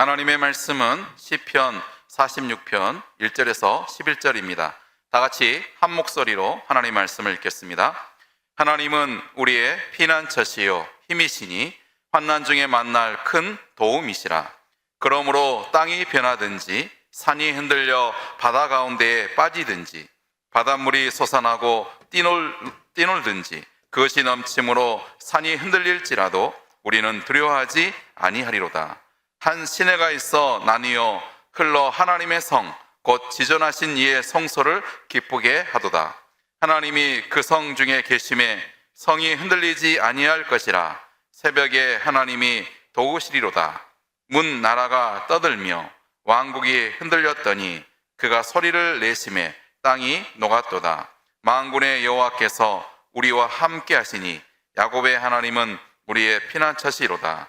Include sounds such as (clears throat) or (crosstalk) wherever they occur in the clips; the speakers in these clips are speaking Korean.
하나님의 말씀은 시편 46편 1절에서 11절입니다. 다 같이 한 목소리로 하나님 말씀을 읽겠습니다. 하나님은 우리의 피난처시요 힘이시니 환난 중에 만날 큰 도움이시라. 그러므로 땅이 변하든지 산이 흔들려 바다 가운데에 빠지든지 바닷물이 솟아나고 뛰놀, 뛰놀든지 그것이 넘침으로 산이 흔들릴지라도 우리는 두려워하지 아니하리로다. 한 시내가 있어 나뉘어 흘러 하나님의 성, 곧 지존하신 이의 성소를 기쁘게 하도다. 하나님이 그 성 중에 계심에 성이 흔들리지 아니할 것이라. 새벽에 하나님이 도우시리로다. 문 나라가 떠들며 왕국이 흔들렸더니 그가 소리를 내심에 땅이 녹았도다. 만군의 여호와께서 우리와 함께 하시니 야곱의 하나님은 우리의 피난처시로다.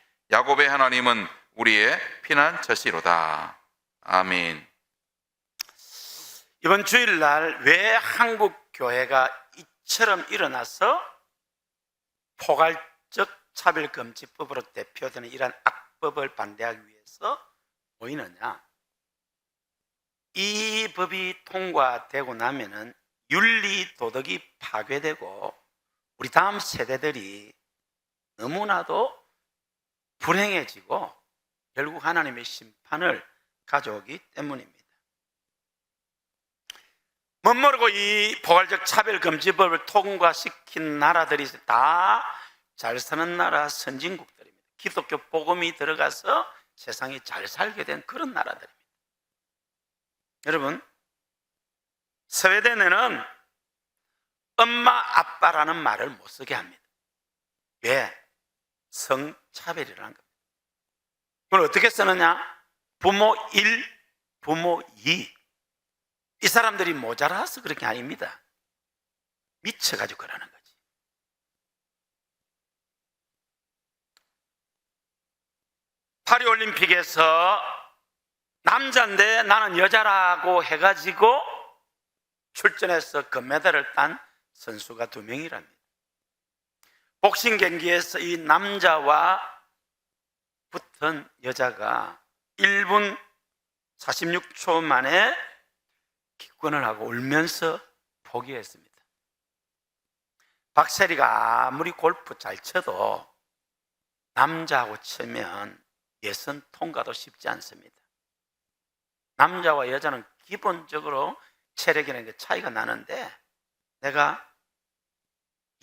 야곱의 하나님은 우리의 피난처시로다. 아멘. 이번 주일날 왜 한국 교회가 이처럼 일어나서 포괄적 차별금지법으로 대표되는 이러한 악법을 반대하기 위해서 모이느냐? 이 법이 통과되고 나면은 윤리 도덕이 파괴되고 우리 다음 세대들이 너무나도 불행해지고 결국 하나님의 심판을 가져오기 때문입니다. 멋모르고 이 포괄적 차별금지법을 통과시킨 나라들이 다 잘 사는 나라 선진국들입니다. 기독교 복음이 들어가서 세상이 잘 살게 된 그런 나라들입니다. 여러분, 스웨덴에는 엄마, 아빠라는 말을 못 쓰게 합니다. 왜? 성차별이라는 겁니다. 그걸 어떻게 쓰느냐? 부모 1, 부모 2. 이 사람들이 모자라서 그런 게 아닙니다. 미쳐가지고 그러는 거지. 파리올림픽에서 남자인데 나는 여자라고 해가지고 출전해서 금메달을 딴 선수가 두 명이랍니다. 복싱 경기에서 이 남자와 붙은 여자가 1분 46초 만에 기권을 하고 울면서 포기했습니다. 박세리가 아무리 골프 잘 쳐도 남자하고 치면 예선 통과도 쉽지 않습니다. 남자와 여자는 기본적으로 체력이라는 게 차이가 나는데 내가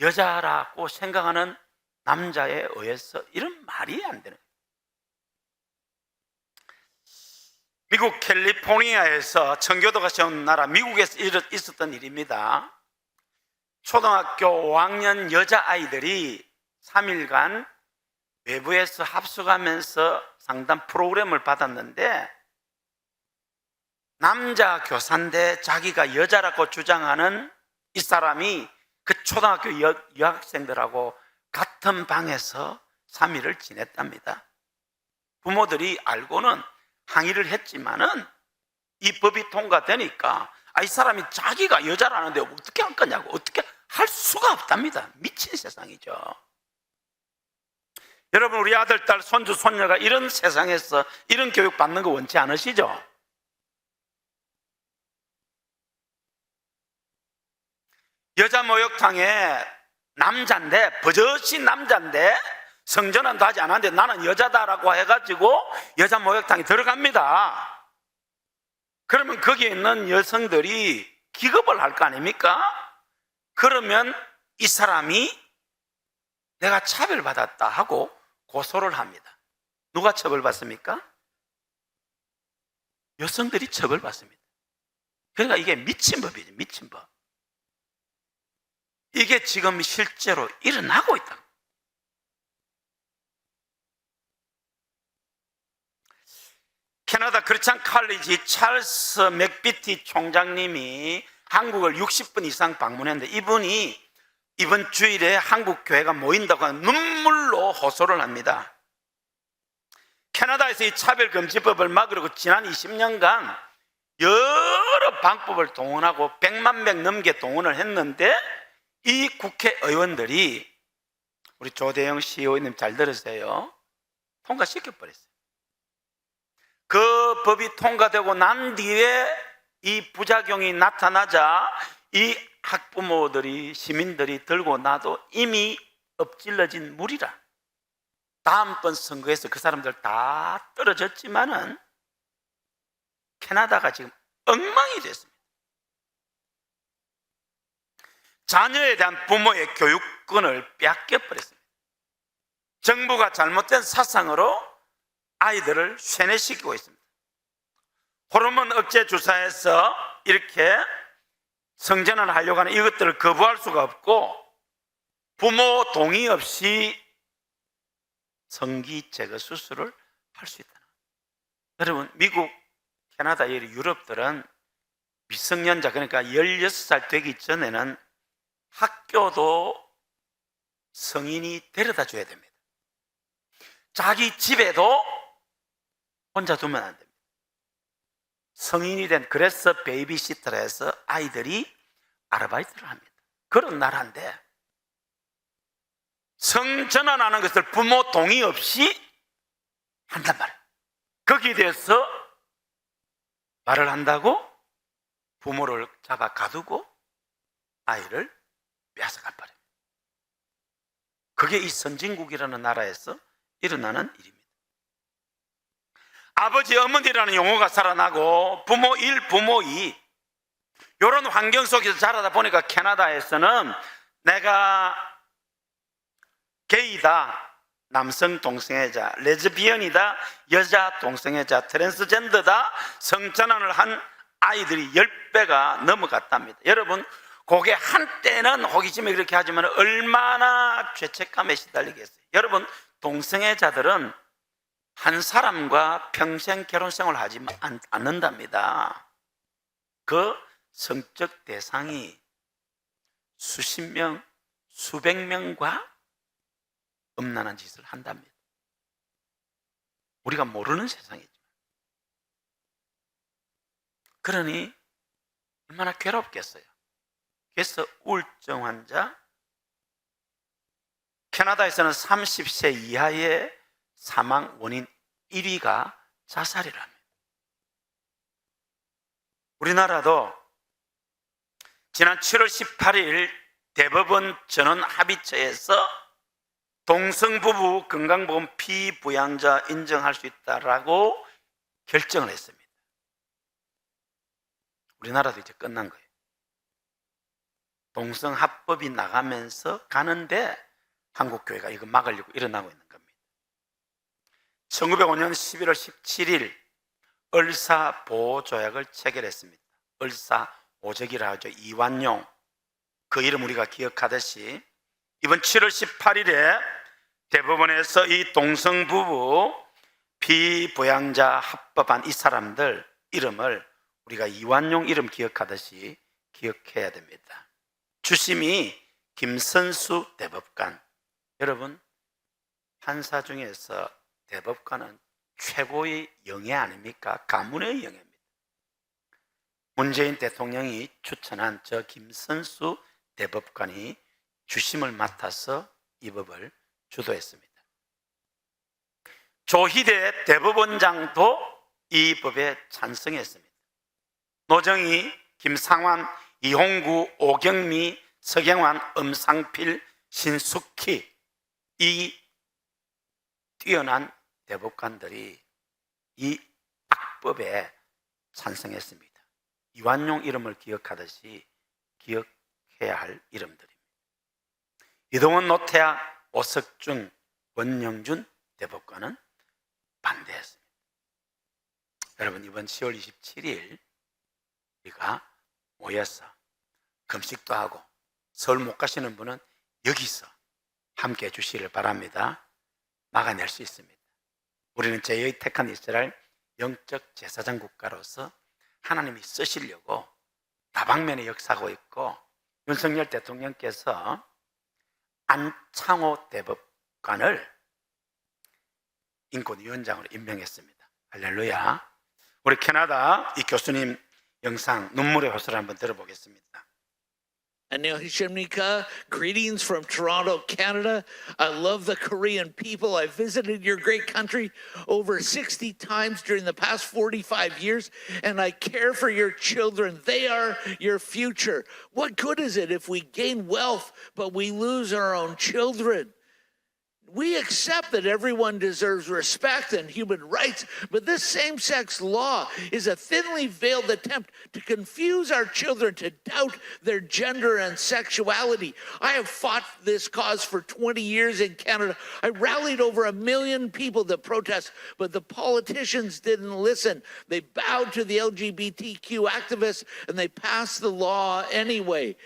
여자라고 생각하는 남자에 의해서 이런 말이 안 되는. 미국 캘리포니아에서 청교도가 세운 나라 미국에서 있었던 일입니다. 초등학교 5학년 여자아이들이 3일간 외부에서 합숙하면서 상담 프로그램을 받았는데 남자 교사인데 자기가 여자라고 주장하는 이 사람이 그 초등학교 여, 여학생들하고 같은 방에서 3일을 지냈답니다. 부모들이 알고는 항의를 했지만은 이 법이 통과되니까 아, 이 사람이 자기가 여자라는데 어떻게 할 거냐고 어떻게 할 수가 없답니다. 미친 세상이죠. 여러분 우리 아들, 딸, 손주, 손녀가 이런 세상에서 이런 교육 받는 거 원치 않으시죠? 여자 목욕탕에 남자인데 버젓이 남자인데 성전환도 하지 않았는데 나는 여자다라고 해가지고 여자 목욕탕에 들어갑니다. 그러면 거기에 있는 여성들이 기겁을 할 거 아닙니까? 그러면 이 사람이 내가 차별받았다 하고 고소를 합니다. 누가 처벌받습니까? 여성들이 처벌받습니다. 그러니까 이게 미친 법이죠, 미친 법. 이게 지금 실제로 일어나고 있다. 캐나다 크리스찬 칼리지 찰스 맥비티 총장님이 한국을 60분 이상 방문했는데 이분이 이번 주일에 한국 교회가 모인다고 하는 눈물로 호소를 합니다. 캐나다에서 이 차별금지법을 막으려고 지난 20년간 여러 방법을 동원하고 100만 명 넘게 동원을 했는데 이 국회의원들이 우리 조대영 CEO님 잘 들으세요. 통과시켜버렸어요. 그 법이 통과되고 난 뒤에 이 부작용이 나타나자 이 학부모들이 시민들이 들고 나도 이미 엎질러진 물이라 다음번 선거에서 그 사람들 다 떨어졌지만은 캐나다가 지금 엉망이 됐습니다. 자녀에 대한 부모의 교육권을 뺏겨버렸습니다. 정부가 잘못된 사상으로 아이들을 쇠뇌시키고 있습니다. 호르몬 억제 주사에서 이렇게 성전을 하려고 하는 이것들을 거부할 수가 없고 부모 동의 없이 성기 제거 수술을 할 수 있다. 여러분 미국, 캐나다, 이 유럽들은 미성년자 그러니까 16살 되기 전에는 학교도 성인이 데려다 줘야 됩니다. 자기 집에도 혼자 두면 안 됩니다. 성인이 된 그래서 베이비시터를 해서 아이들이 아르바이트를 합니다. 그런 나라인데 성전환하는 것을 부모 동의 없이 한단 말이에요. 거기에 대해서 말을 한다고 부모를 잡아 가두고 아이를 빼앗아가 버려요. 그게 이 선진국이라는 나라에서 일어나는 일입니다. 아버지, 어머니라는 용어가 살아나고 부모 1, 부모 2 이런 환경 속에서 자라다 보니까 캐나다에서는 내가 게이다, 남성 동성애자, 레즈비언이다, 여자 동성애자, 트랜스젠더다 성전환을 한 아이들이 10배가 넘어갔답니다. 여러분, 그게 한때는 호기심에 그렇게 하지만 얼마나 죄책감에 시달리겠어요. 여러분, 동성애 자들은 한 사람과 평생 결혼 생활을 하지 않- 않는답니다. 그 성적 대상이 수십 명, 수백 명과 음란한 짓을 한답니다. 우리가 모르는 세상이죠. 그러니 얼마나 괴롭겠어요. 그래서 우울증 환자, 캐나다에서는 30세 이하의 사망 원인 1위가 자살이랍니다. 우리나라도 지난 7월 18일 대법원 전원 합의체에서 동성부부 건강보험 피부양자 인정할 수 있다라고 결정을 했습니다. 우리나라도 이제 끝난 거예요. 동성 합법이 나가면서 가는데 한국 교회가 이거 막으려고 일어나고 있는 겁니다. 1905년 11월 17일 을사 보호 조약을 체결했습니다. 을사 오적이라 하죠. 이완용. 그 이름 우리가 기억하듯이 이번 7월 18일에 대법원에서 이 동성 부부 비부양자 합법한 이 사람들 이름을 우리가 이완용 이름 기억하듯이 기억해야 됩니다. 주심이 김선수 대법관. 여러분, 판사 중에서 대법관은 최고의 영예 아닙니까? 가문의 영예입니다. 문재인 대통령이 추천한 저 김선수 대법관이 주심을 맡아서 이 법을 주도했습니다. 조희대 대법원장도 이 법에 찬성했습니다. 노정희, 김상환, 이홍구, 오경미, 서경환, 엄상필, 신숙희 이 뛰어난 대법관들이 이 악법에 찬성했습니다. 이완용 이름을 기억하듯이 기억해야 할 이름들입니다. 이동원, 노태하, 오석준, 원영준 대법관은 반대했습니다. 여러분 이번 10월 27일 우리가 모여서 금식도 하고 서울 못 가시는 분은 여기서 함께 해 주시기를 바랍니다. 막아낼 수 있습니다. 우리는 제의 택한 이스라엘 영적 제사장 국가로서 하나님이 쓰시려고 다방면에 역사하고 있고 윤석열 대통령께서 안창호 대법관을 인권위원장으로 임명했습니다. 할렐루야. 우리 캐나다 이 교수님 영상 눈물의 호소를 한번 들어보겠습니다. Annyeonghaseyo. Greetings from Toronto, Canada. I love the Korean people. I visited your great country over 60 times during the past 45 years, and I care for your children. They are your future. What good is it if we gain wealth, but we lose our own children? We accept that everyone deserves respect and human rights, but this same sex law is a thinly veiled attempt to confuse our children to doubt their gender and sexuality. I have fought this cause for 20 years in Canada. I rallied over a million people to protest, but the politicians didn't listen. They bowed to the LGBTQ activists and they passed the law anyway.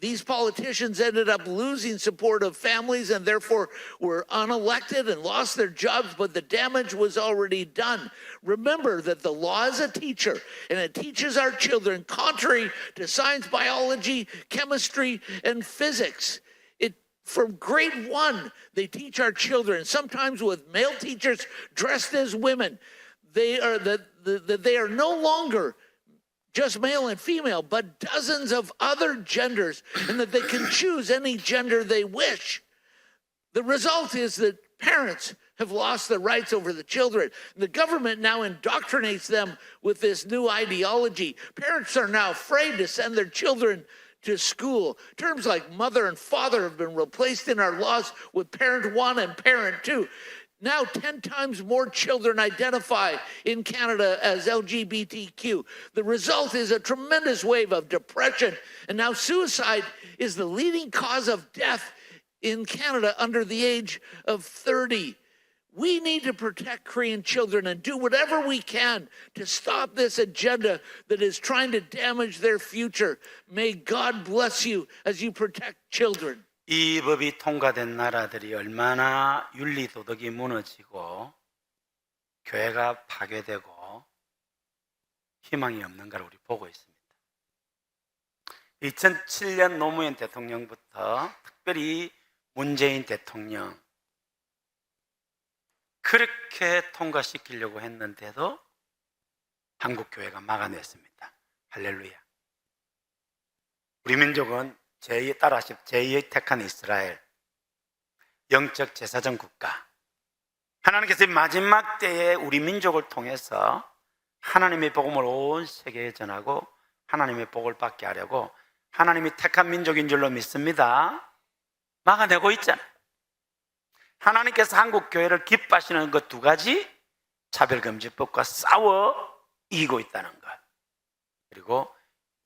These politicians ended up losing support of families and therefore were unelected and lost their jobs, but the damage was already done. Remember that the law is a teacher and it teaches our children contrary to science, biology, chemistry, and physics. It from grade one, they teach our children, sometimes with male teachers dressed as women. They are that that they are no longer just male and female, but dozens of other genders, and that they can choose any gender they wish. The result is that parents have lost their rights over the children. The government now indoctrinates them with this new ideology. Parents are now afraid to send their children to school. Terms like mother and father have been replaced in our laws with parent one and parent two. Now, 10 times more children identify in Canada as LGBTQ. The result is a tremendous wave of depression. And now, suicide is the leading cause of death in Canada under the age of 30. We need to protect Korean children and do whatever we can to stop this agenda that is trying to damage their future. May God bless you as you protect children. 이 법이 통과된 나라들이 얼마나 윤리 도덕이 무너지고 교회가 파괴되고 희망이 없는가를 우리 보고 있습니다. 2007년 노무현 대통령부터 특별히 문재인 대통령 그렇게 통과시키려고 했는데도 한국 교회가 막아냈습니다. 할렐루야. 우리 민족은 제2의 따라하십 제2의 택한 이스라엘 영적 제사장 국가 하나님께서 이 마지막 때에 우리 민족을 통해서 하나님의 복음을 온 세계에 전하고 하나님의 복을 받게 하려고 하나님이 택한 민족인 줄로 믿습니다. 막아내고 있잖아요. 하나님께서 한국 교회를 기뻐하시는 것 두 가지 차별금지법과 싸워 이기고 있다는 것. 그리고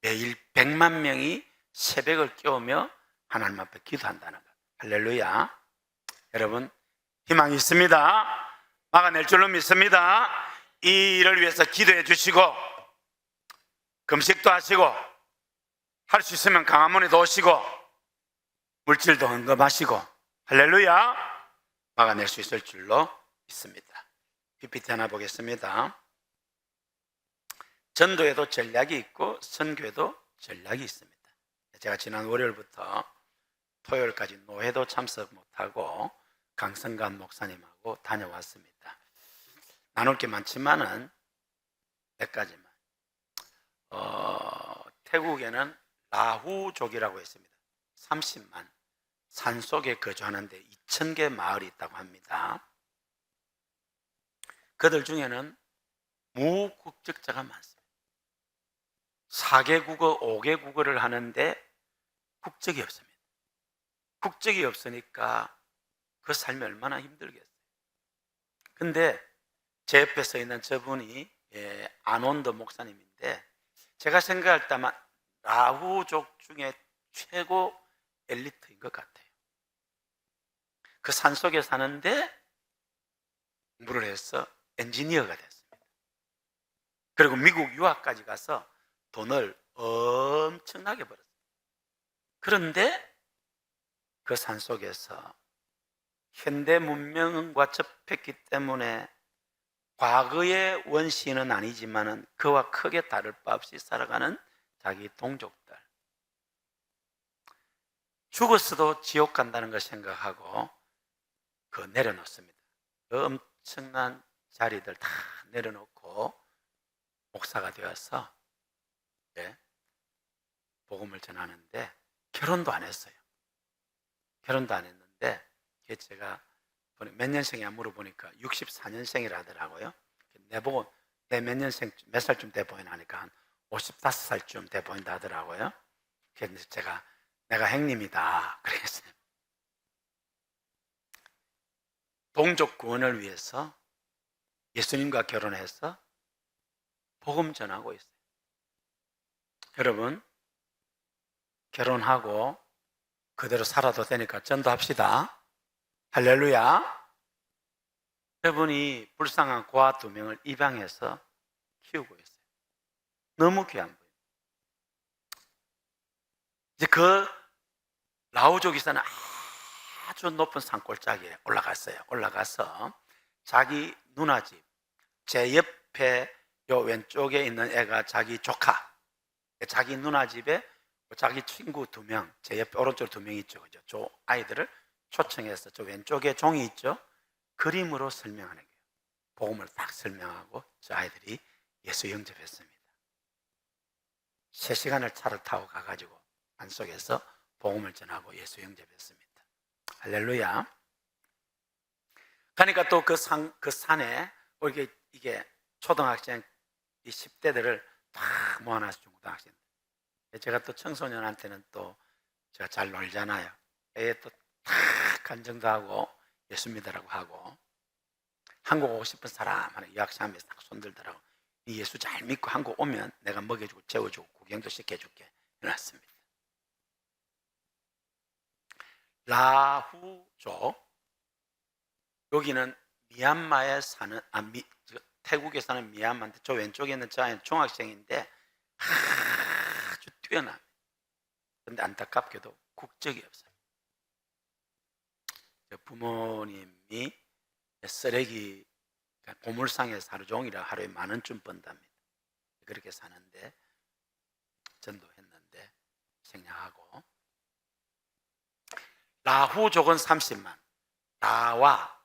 매일 100만 명이 새벽을 깨우며 하나님 앞에 기도한다는 것. 할렐루야. 여러분, 희망이 있습니다. 막아낼 줄로 믿습니다. 이 일을 위해서 기도해 주시고, 금식도 하시고, 할 수 있으면 강화문에도 오시고, 물질도 헌금하시고, 할렐루야. 막아낼 수 있을 줄로 믿습니다. PPT 하나 보겠습니다. 전도에도 전략이 있고, 선교에도 전략이 있습니다. 제가 지난 월요일부터 토요일까지 노회도 참석 못하고 강성관 목사님하고 다녀왔습니다. 나눌 게 많지만은 몇 가지만. 어, 태국에는 라후족이라고 있습니다. 30만 산 속에 거주하는데 2천 개 마을이 있다고 합니다. 그들 중에는 무국적자가 많습니다. 4개 국어, 5개 국어를 하는데 국적이 없습니다. 국적이 없으니까 그 삶이 얼마나 힘들겠어요. 근데 제 옆에 서 있는 저분이 예, 안원더 목사님인데 제가 생각할 때만 라후족 중에 최고 엘리트인 것 같아요. 그 산속에 사는데 공부를 해서 엔지니어가 됐습니다. 그리고 미국 유학까지 가서 돈을 엄청나게 벌었어요. 그런데 그 산 속에서 현대 문명과 접했기 때문에 과거의 원시는 아니지만은 그와 크게 다를 바 없이 살아가는 자기 동족들. 죽었어도 지옥 간다는 걸 생각하고 그 내려놓습니다. 그 엄청난 자리들 다 내려놓고 목사가 되어서 예, 복음을 전하는데 결혼도 안 했어요. 결혼도 안 했는데 제가 몇 년생이야 물어보니까 64년생이라 하더라고요. 내보고 내 몇 년생 몇 살쯤 돼 보이나 하니까 한 55살쯤 돼 보인다 하더라고요. 그래서 제가 내가 행님이다 그랬어요. 동족 구원을 위해서 예수님과 결혼해서 복음 전하고 있어요. 여러분 결혼하고 그대로 살아도 되니까 전도합시다. 할렐루야. 여러분이 불쌍한 고아 두 명을 입양해서 키우고 있어요. 너무 귀한 분. 이제 그 라오족에서는 아주 높은 산골짜기에 올라갔어요. 올라가서 자기 누나 집, 제 옆에 요 왼쪽에 있는 애가 자기 조카, 자기 누나 집에 자기 친구 두 명, 제 옆에 오른쪽 두 명 있죠. 그죠? 저 아이들을 초청해서 저 왼쪽에 종이 있죠. 그림으로 설명하는 거예요. 복음을 딱 설명하고 저 아이들이 예수 영접했습니다. 세 시간을 차를 타고 가가지고 산속에서 복음을 전하고 예수 영접했습니다. 할렐루야. 그러니까 또 그 산, 그 산에 뭐 이게, 이게 초등학생 이 10대들을 다 모아놨어 중고등학생. 제가 또 청소년한테는 또 제가 잘 놀잖아요. 애 또다 간증도 하고 예수 믿으라고 하고 한국 오고 싶은 사람 하는 유학생하면서 딱 손들더라고. 이 예수 잘 믿고 한국 오면 내가 먹여주고 재워주고 구경도 시켜줄게. 해놨습니다. 라후족 여기는 미얀마에 사는 아 미, 저, 태국에 사는 미얀마인데 저 왼쪽에 있는 저 아이는 중학생인데 아주 뛰어납니다. 그런데 안타깝게도 국적이 없어요. 저 부모님이 쓰레기 보물상에서 하루 종일 하루에 만 원쯤 번답니다. 그렇게 사는데 전도했는데 생략하고 라후족은 30만 나와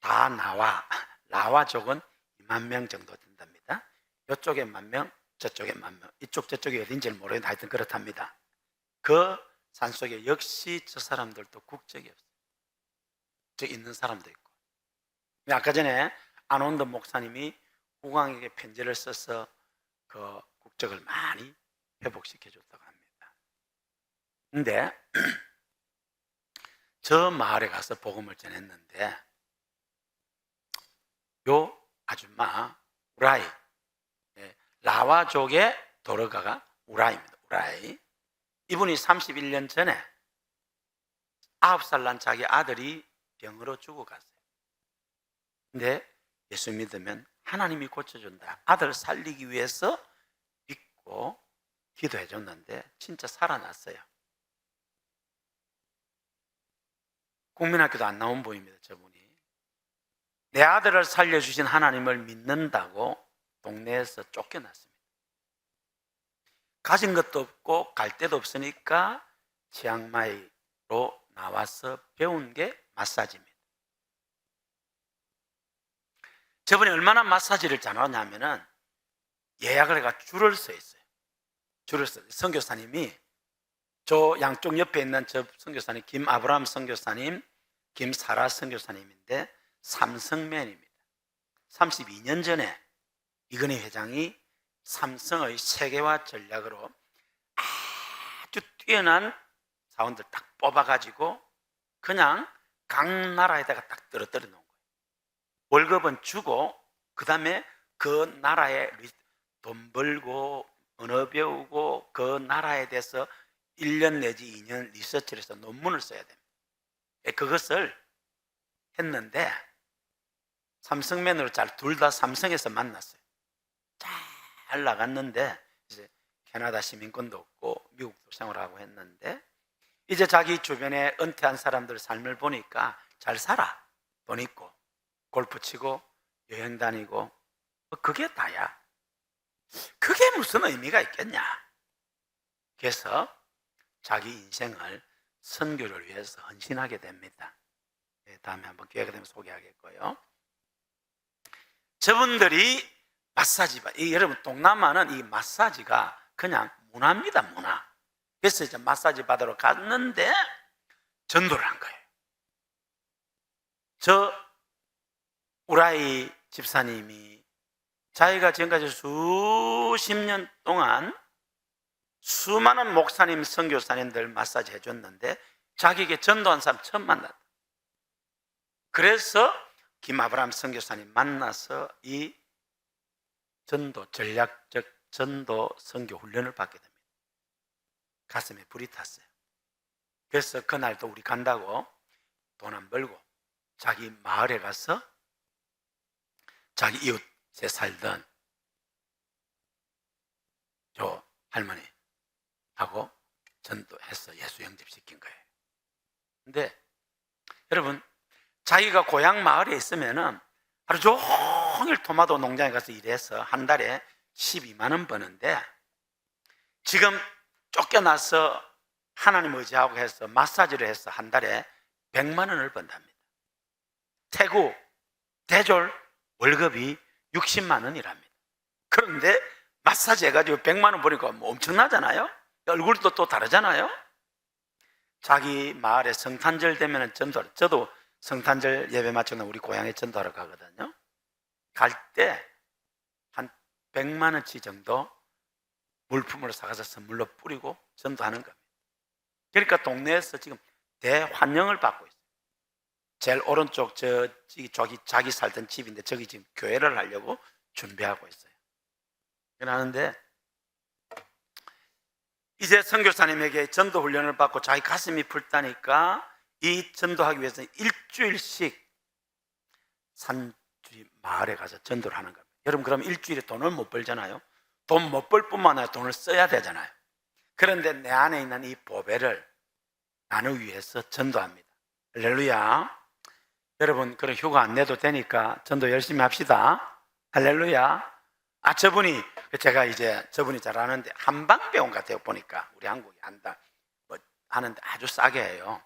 다 나와 라와족은 2만 명 정도 된답니다. 이쪽에 만 명, 저쪽에 만 명. 이쪽 저쪽이 어딘지는 모르겠는데 하여튼 그렇답니다. 그 산속에 역시 저 사람들도 국적이 없어요. 저 있는 사람도 있고. 아까 전에 안원도 목사님이 국왕에게 편지를 써서 그 국적을 많이 회복시켜 줬다고 합니다. 근데 (clears throat) 저 마을에 가서 복음을 전했는데 요 아줌마 우라이 예, 라와족의 도르가가 우라이입니다. 우라이 이분이 31년 전에 아홉 살난 자기 아들이 병으로 죽어갔어요. 근데 예수 믿으면 하나님이 고쳐준다. 아들 살리기 위해서 믿고 기도해 줬는데 진짜 살아났어요. 국민학교도 안 나온 분입니다. 저분이. 내 아들을 살려주신 하나님을 믿는다고 동네에서 쫓겨났습니다. 가진 것도 없고 갈 데도 없으니까 치앙마이로 나와서 배운 게 마사지입니다. 저번에 얼마나 마사지를 잘하냐면은 예약을 해가 줄을 서 있어요. 줄을 서 선교사님이 저 양쪽 옆에 있는 저 선교사님 김 아브라함 선교사님, 김 사라 선교사님인데 삼성맨입니다. 32년 전에 이건희 회장이 삼성의 세계화 전략으로 아주 뛰어난 사원들 딱 뽑아가지고 그냥 각 나라에다가 딱 떨어뜨려 놓은 거예요. 월급은 주고 그 다음에 그 나라에 돈 벌고 언어 배우고 그 나라에 대해서 1년 내지 2년 리서치를 해서 논문을 써야 됩니다. 예, 그것을 했는데 삼성맨으로 잘 둘 다 삼성에서 만났어요. 잘 나갔는데 이제 캐나다 시민권도 없고 미국도 생활하고 했는데 이제 자기 주변에 은퇴한 사람들 삶을 보니까 잘 살아 돈 있고 골프 치고 여행 다니고 뭐 그게 다야. 그게 무슨 의미가 있겠냐? 그래서 자기 인생을 선교를 위해서 헌신하게 됩니다. 예, 다음에 한번 기회가 되면 소개하겠고요. 저분들이 마사지 받, 이 여러분 동남아는 이 마사지가 그냥 문화입니다, 문화. 그래서 이제 마사지 받으러 갔는데 전도를 한 거예요. 저 우라이 집사님이 자기가 지금까지 수십 년 동안 수많은 목사님, 선교사님들 마사지 해줬는데 자기에게 전도한 사람 처음 만났다. 그래서 김아브람 선교사님 만나서 이 전도 전략적 전도 선교 훈련을 받게 됩니다. 가슴에 불이 탔어요. 그래서 그날도 우리 간다고 돈 안 벌고 자기 마을에 가서 자기 이웃에 살던 저 할머니 하고 전도해서 예수 영접시킨 거예요. 근데 여러분 자기가 고향 마을에 있으면은 하루 종일 토마토 농장에 가서 일해서 한 달에 12만 원 버는데 지금 쫓겨나서 하나님 의지하고 해서 마사지를 해서 한 달에 100만 원을 번답니다. 태국, 대졸 월급이 60만 원이랍니다. 그런데 마사지 해가지고 100만 원 버니까 뭐 엄청나잖아요? 얼굴도 또 다르잖아요? 자기 마을에 성탄절 되면 전도, 저도 성탄절 예배 마치고 우리 고향에 전도하러 가거든요. 갈 때 한 100만 원치 정도 물품으로 사가서 선물로 뿌리고 전도하는 겁니다. 그러니까 동네에서 지금 대환영을 받고 있어요. 제일 오른쪽 저 저기 자기 살던 집인데 저기 지금 교회를 하려고 준비하고 있어요. 그러는데 이제 선교사님에게 전도 훈련을 받고 자기 가슴이 불타니까 이 전도하기 위해서 일주일씩 산 주리 마을에 가서 전도를 하는 겁니다. 여러분 그럼 일주일에 돈을 못 벌잖아요. 돈 못 벌 뿐만 아니라 돈을 써야 되잖아요. 그런데 내 안에 있는 이 보배를 나누기 위해서 전도합니다. 할렐루야. 여러분 그런 휴가 안 내도 되니까 전도 열심히 합시다. 할렐루야. 아 저분이 제가 이제 저분이 잘하는데 한방병원 같아요 보니까 우리 한국이 한다 뭐 하는데 아주 싸게 해요.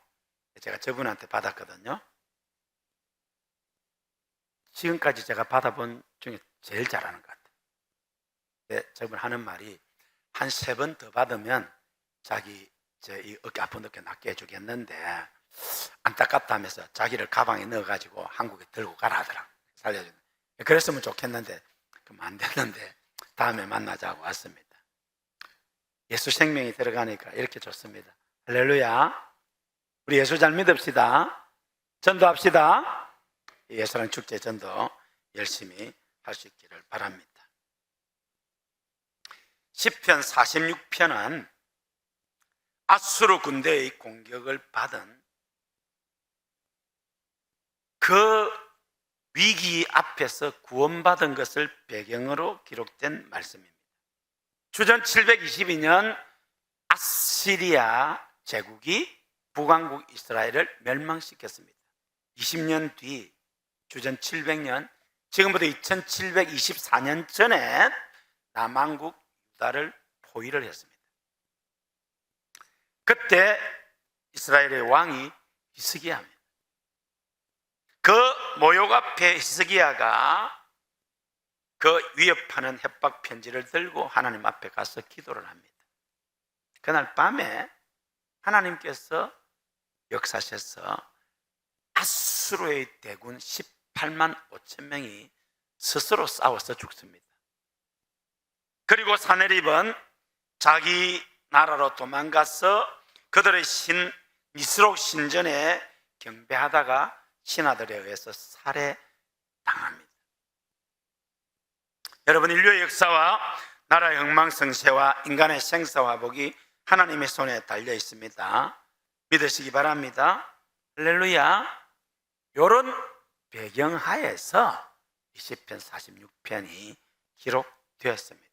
제가 저분한테 받았거든요. 지금까지 제가 받아본 중에 제일 잘하는 것 같아요. 네, 저분 하는 말이 한 세 번 더 받으면 자기 저이 어깨 아픈 어깨 낫게 해주겠는데 안타깝다면서 자기를 가방에 넣어가지고 한국에 들고 가라 하더라. 살려주는. 그랬으면 좋겠는데 그럼 안 되는데 다음에 만나자고 왔습니다. 예수 생명이 들어가니까 이렇게 좋습니다. 할렐루야. 우리 예수 잘 믿읍시다. 전도합시다. 예수랑 축제 전도 열심히 할 수 있기를 바랍니다. 10편 46편은 아수르 군대의 공격을 받은 그 위기 앞에서 구원받은 것을 배경으로 기록된 말씀입니다. 주전 722년 아시리아 제국이 북왕국 이스라엘을 멸망시켰습니다. 20년 뒤 주전 700년 지금부터 2724년 전에 남왕국 유다를 포위를 했습니다. 그때 이스라엘의 왕이 히스기야입니다. 그 모욕 앞에 히스기야가 그 위협하는 협박 편지를 들고 하나님 앞에 가서 기도를 합니다. 그날 밤에 하나님께서 역사하셔서 아수르의 대군 18만 5천 명이 스스로 싸워서 죽습니다. 그리고 사내립은 자기 나라로 도망가서 그들의 신 미스록 신전에 경배하다가 신하들에 의해서 살해당합니다. 여러분 인류의 역사와 나라의 흥망성쇠와 인간의 생사화복이 하나님의 손에 달려 있습니다. 믿으시기 바랍니다. 할렐루야. 이런 배경하에서 20편 46편이 기록되었습니다.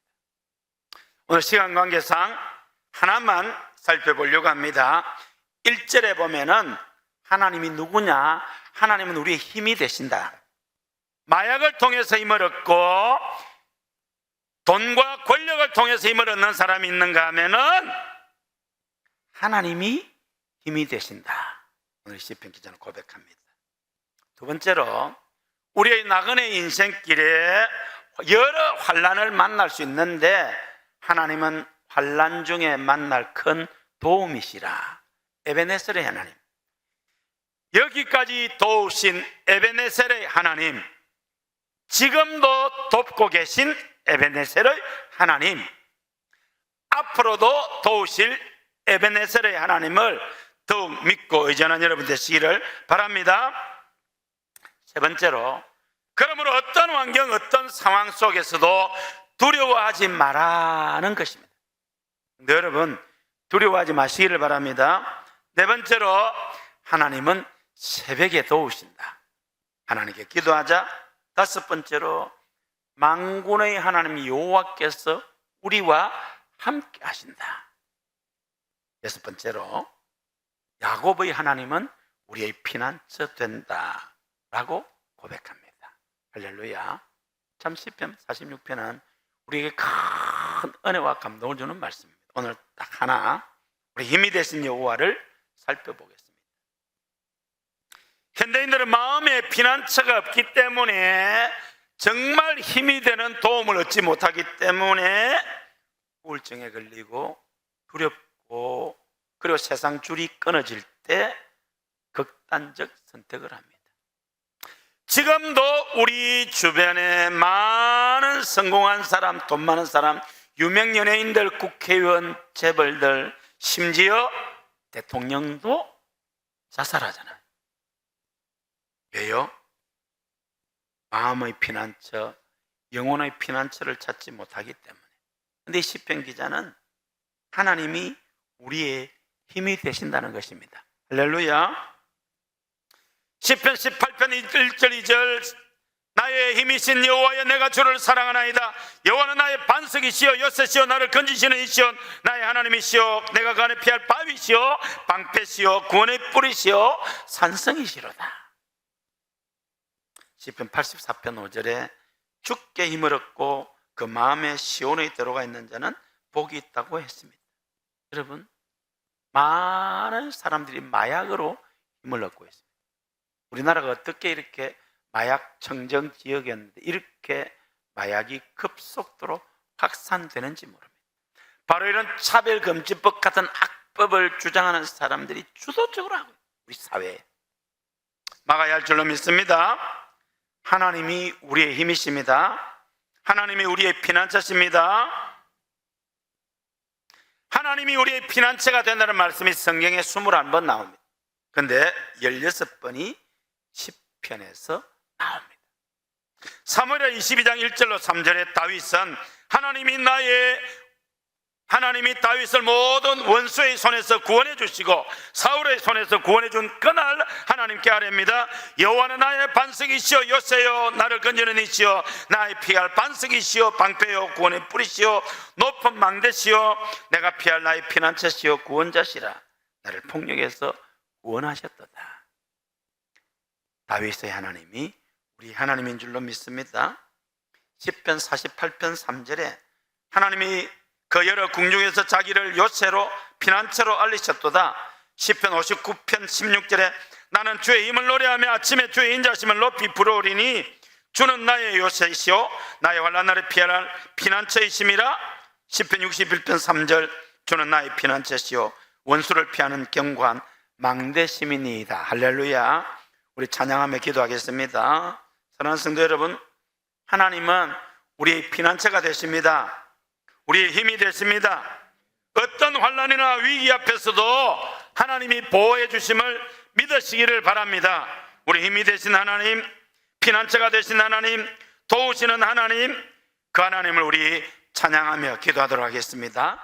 오늘 시간 관계상 하나만 살펴보려고 합니다. 1절에 보면은 하나님이 누구냐? 하나님은 우리의 힘이 되신다. 마약을 통해서 힘을 얻고 돈과 권력을 통해서 힘을 얻는 사람이 있는가 하면은 하나님이 힘이 되신다. 오늘 시편 기자는 고백합니다. 두 번째로 우리의 나그네 인생길에 여러 환란을 만날 수 있는데 하나님은 환란 중에 만날 큰 도움이시라. 에베네셀의 하나님. 여기까지 도우신 에베네셀의 하나님. 지금도 돕고 계신 에베네셀의 하나님. 앞으로도 도우실 에베네셀의 하나님을 더욱 믿고 의존한 여러분 되시기를 바랍니다. 세 번째로, 그러므로 어떤 환경, 어떤 상황 속에서도 두려워하지 말라는 것입니다. 여러분, 두려워하지 마시기를 바랍니다. 네 번째로, 하나님은 새벽에 도우신다. 하나님께 기도하자. 다섯 번째로, 망군의 하나님 여호와께서 우리와 함께 하신다. 여섯 번째로, 야곱의 하나님은 우리의 피난처 된다 라고 고백합니다. 할렐루야. 참 시편 46편은 우리에게 큰 은혜와 감동을 주는 말씀입니다. 오늘 딱 하나 우리 힘이 되신 여호와를 살펴보겠습니다. 현대인들은 마음에 피난처가 없기 때문에 정말 힘이 되는 도움을 얻지 못하기 때문에 우울증에 걸리고 두렵고 그리고 세상 줄이 끊어질 때 극단적 선택을 합니다. 지금도 우리 주변에 많은 성공한 사람, 돈 많은 사람, 유명 연예인들, 국회의원, 재벌들, 심지어 대통령도 자살하잖아요. 왜요? 마음의 피난처, 영혼의 피난처를 찾지 못하기 때문에. 근데 이 시편 기자는 하나님이 우리의 힘이 되신다는 것입니다. 할렐루야. 시편 18편 1절 2절. 나의 힘이신 여호와여 내가 주를 사랑하나이다. 여호와는 나의 반석이시여 여섯이여 나를 건지시는 이시여 나의 하나님이시여 내가 간에 피할 바위시여 방패시여 구원의 뿌리시여 산성이시로다. 시편 84편 5절에 죽게 힘을 얻고 그 마음에 시온의 들어가 있는 자는 복이 있다고 했습니다. 여러분 많은 사람들이 마약으로 힘을 얻고 있습니다 우리나라가 어떻게 이렇게 마약 청정 지역이었는데 이렇게 마약이 급속도로 확산되는지 모릅니다. 바로 이런 차별금지법 같은 악법을 주장하는 사람들이 주도적으로 하고. 우리 사회에 막아야 할 줄로 믿습니다. 하나님이 우리의 힘이십니다. 하나님이 우리의 피난처십니다. 하나님이 우리의 피난처가 된다는 말씀이 성경에 21번 나옵니다. 근데 16번이 10편에서 나옵니다. 사무엘 22장 1절로 3절에 다윗은 하나님이 나의 하나님이 다윗을 모든 원수의 손에서 구원해 주시고 사울의 손에서 구원해 준 그날 하나님께 아뢰입니다. 여호와는 나의 반석이시여 요새여 나를 건지는 이시여 나의 피할 반석이시여 방패여 구원의 뿌리시여 높은 망대시여 내가 피할 나의 피난처시여 구원자시라 나를 폭력에서 구원하셨도다. 다윗의 하나님이 우리 하나님인 줄로 믿습니다. 10편 48편 3절에 하나님이 그 여러 궁중에서 자기를 요새로 피난처로 알리셨도다. 10편 59편 16절에 나는 주의 힘을 노래하며 아침에 주의 인자심을 높이 부르리니 주는 나의 요새이시오. 나의 환난날에 피할 피난처이심이라. 10편 61편 3절 주는 나의 피난처시오. 원수를 피하는 경관 망대 시민이다. 할렐루야 우리 찬양하며 기도하겠습니다. 사랑하는 성도 여러분 하나님은 우리의 피난처가 되십니다. 우리의 힘이 되십니다. 어떤 환란이나 위기 앞에서도 하나님이 보호해 주심을 믿으시기를 바랍니다. 우리 힘이 되신 하나님 피난처가 되신 하나님 도우시는 하나님 그 하나님을 우리 찬양하며 기도하도록 하겠습니다